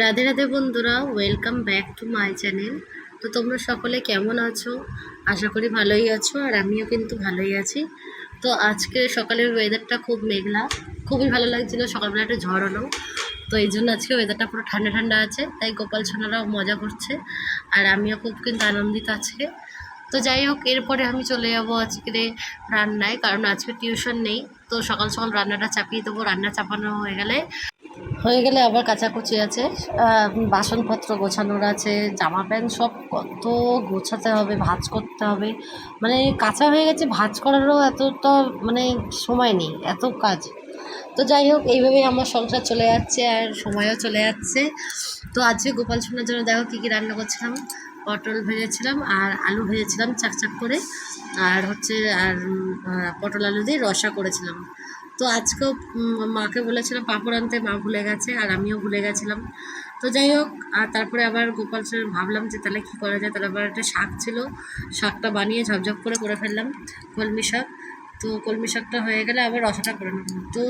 রাধে রাধে বন্ধুরা welcome back to my channel তো তোমরা সকলে কেমন আছো? আশা করি ভালোই আছো, আর আমিও কিন্তু ভালোই আছি। তো আজকে সকালের ওয়েদারটা খুব মেঘলা, খুবই ভালো লাগছিল, সকালবেলা একটু ঝড় হলো। তো এই জন্য আজকে ওয়েদারটা পুরো ঠান্ডা ঠান্ডা আছে, তাই গোপাল সোনারাও মজা করছে, আর আমিও খুব কিন্তু আনন্দিত আজকে। তো যাই হোক, এরপরে আমি চলে যাব আজকে রান্নায়, কারণ আজকে টিউশন নেই, তো সকাল সকাল রান্নাটা চাপিয়ে দেবো। রান্না চাপানো হয়ে গেলে হয়ে গেলে আবার কাচাকুচি আছে বাসনপত্র গোছানোর আছে জামা প্যান্ট সব কত গোছাতে হবে, ভাজ করতে হবে। মানে কাঁচা হয়ে গেছে, ভাজ করারও এতটা মানে সময় নেই, এত কাজ। তো যাই হোক, এইভাবেই আমার সংসার চলে যাচ্ছে আর সময়ও চলে যাচ্ছে। তো আজকে গোপাল সোনার জন্য দেখো কী কী রান্না করছিলাম। পটল ভেজেছিলাম আর আলু ভেজেছিলাম চাকচাক করে। আর হচ্ছে, আর পটল আলু দিয়ে রসা করেছিলাম। তো আজকেও মাকে বলেছিলাম, পাঁপড় আনতে, মা ভুলে গেছে আর আমিও ভুলে গেছিলাম। তো যাই হোক, আর তারপরে আবার গোপাল সোনার ভাবলাম যে তাহলে কী করা যায়? তাহলে আবার একটা শাক ছিল, শাকটা বানিয়ে ঝপঝপ করে করে ফেললাম, কলমি শাক। তো কলমি শাকটা হয়ে গেলে আবার রসাটা করে নেব। তো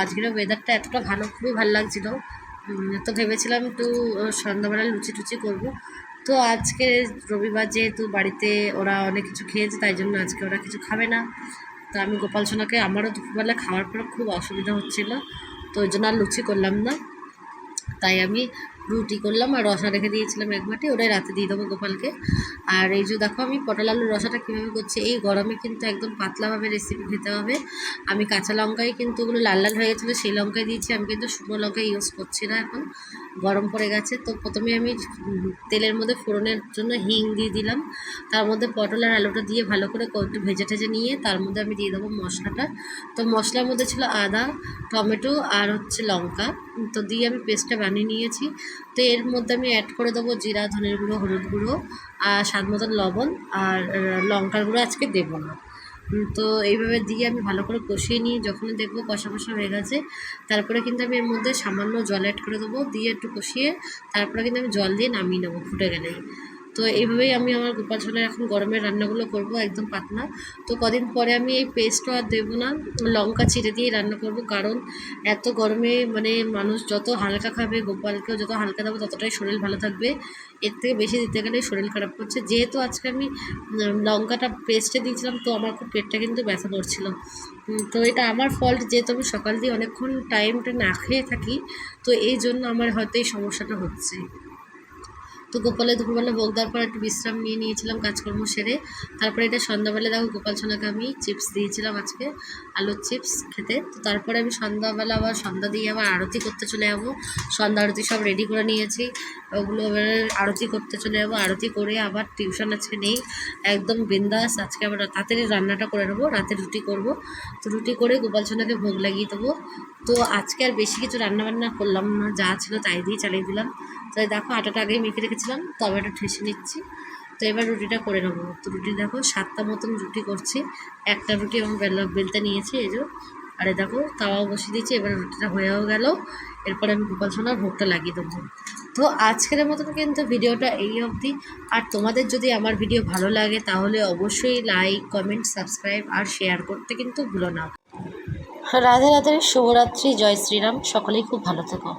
আজকের ওয়েদারটা এতটা ভালো, খুবই ভালো লাগছিল। তো ভেবেছিলাম একটু সন্ধ্যাবেলা লুচি টুচি করব। তো আজকে রবিবার যেহেতু বাড়িতে ওরা অনেক কিছু খেয়েছে, তাই জন্য আজকে ওরা কিছু খাবে না। তো আমি গোপাল সোনাকে আমারও দুপুরবেলা খাওয়ার পর খুব অসুবিধা হচ্ছিল, তো ওই জন্য আর লুচি করলাম না। তাই আমি রুটি করলাম আর রসা রেখে দিয়েছিলাম এক বাটি, ওটাই রাতে দিয়ে দেবো গোপালকে। আর এই যে দেখো আমি পটল আলুর রসাটা কীভাবে করছি, এই গরমে কিন্তু একদম পাতলাভাবে রেসিপি খেতে হবে। আমি কাঁচা লঙ্কাই কিন্তু ওগুলো লাল লাল হয়ে গেছিল, সেই লঙ্কাই দিয়েছি, আমি কিন্তু শুকনো লঙ্কা ইউজ করছি না এখন। গরম পড়ে গেছে। তো প্রথমে আমি তেলের মধ্যে ফোড়নের জন্য হিং দিয়ে দিলাম। তার মধ্যে পটল আর আলুটা দিয়ে ভালো করে একটু ভেজে টেজে নিয়ে তার মধ্যে আমি দিয়ে দেবো মশলাটা। তো মশলার মধ্যে ছিল আদা, টমেটো আর হচ্ছে লঙ্কা। তো দিয়ে আমি পেস্টটা বানিয়ে নিয়েছি। তো এর মধ্যে আমি অ্যাড করে দেবো জিরা ধনের গুঁড়ো হলুদ গুঁড়ো আর স্বাদ মতন লবণ আর লঙ্কার গুঁড়ো আজকে দেবো না। তো এইভাবে দিয়ে আমি ভালো করে কষিয়ে নিয়ে যখনই দেখব কষা কষা হয়ে গেছে, তারপরে কিন্তু আমি এর মধ্যে সামান্য জল অ্যাড করে দেবো, দিয়ে একটু কষিয়ে তারপরে কিন্তু আমি জল দিয়ে নামিয়ে নেব ফুটে গেলেই। তো এইভাবেই আমি আমার গোপাল সোনার এখন গরমের রান্নাগুলো করব, একদম পাতলা। তো কদিন পরে আমি এই পেস্টও আর দেবো না, লঙ্কা ছিঁড়ে দিয়ে রান্না করব, কারণ এত গরমে মানে মানুষ যত হালকা খাবে, গোপালকেও যত হালকা দেবো, ততটাই শরীর ভালো থাকবে। এর থেকে বেশি দিতে গেলে শরীর খারাপ করছে। যেহেতু আজকে আমি লঙ্কাটা পেস্টে দিয়েছিলাম, তো আমার খুব পেটটা কিন্তু ব্যথা করছিল। তো এটা আমার ফল্ট যেহেতু আমি সকাল দিয়ে অনেকক্ষণ টাইমটা না খেয়ে থাকি, তো এই জন্য আমার হয়তো এই সমস্যাটা হচ্ছে। তো গোপালের দুপুরবেলা ভোগ দেওয়ার পর একটু বিশ্রাম নিয়ে নিয়েছিলাম কাজকর্ম সেরে। তারপরে এটা সন্ধ্যাবেলা দেখো গোপাল সোনাকে আমি চিপস দিয়েছিলাম আজকে, আলুর চিপস খেতে। তো তারপরে আমি সন্ধ্যাবেলা আবার, সন্ধ্যা দিয়ে আবার আরতি করতে চলে যাব। সন্ধ্যা আরতি সব রেডি করে নিয়েছি। ওগুলো এবার আরতি করতে চলে যাব। আরতি করে আবার টিউশন আজকে নেই। একদম বিন্দাস। আজকে আবার তাড়াতাড়ি রান্নাটা করে নেব। রাতে রুটি করব। তো রুটি করে গোপাল সোনাকে ভোগ লাগিয়ে দেবো। তো আজকে আর বেশি কিছু রান্না বান্না করলাম না। যা ছিল তাই দিয়ে চালিয়ে দিলাম। তো দেখো, আটাটা আগেই মেখে রেখেছিলাম। তবে এটা ঠেসে নিচ্ছি। তো এবার রুটিটা করে নেব। তো রুটি দেখো, সাতটা মতন রুটি করছি। একটা রুটি আমি বেলা বেলতে নিয়েছি এই যে। আর দেখো, তাওয়াও বসিয়ে দিয়েছি। এবার রুটিটা হয়েও গেল। এরপরে আমি গোপাল সোনার ভোগটা লাগিয়ে দেবো। তো আজকের মতন কিন্তু ভিডিওটা এই অবধি। আর তোমাদের যদি আমার ভিডিও ভালো লাগে, তাহলে অবশ্যই লাইক কমেন্ট সাবস্ক্রাইব আর শেয়ার করতে কিন্তু ভুলো না। রাধে রাধে, শুভরাত্রি, জয় শ্রীরাম। সকলেই খুব ভালো থেকো।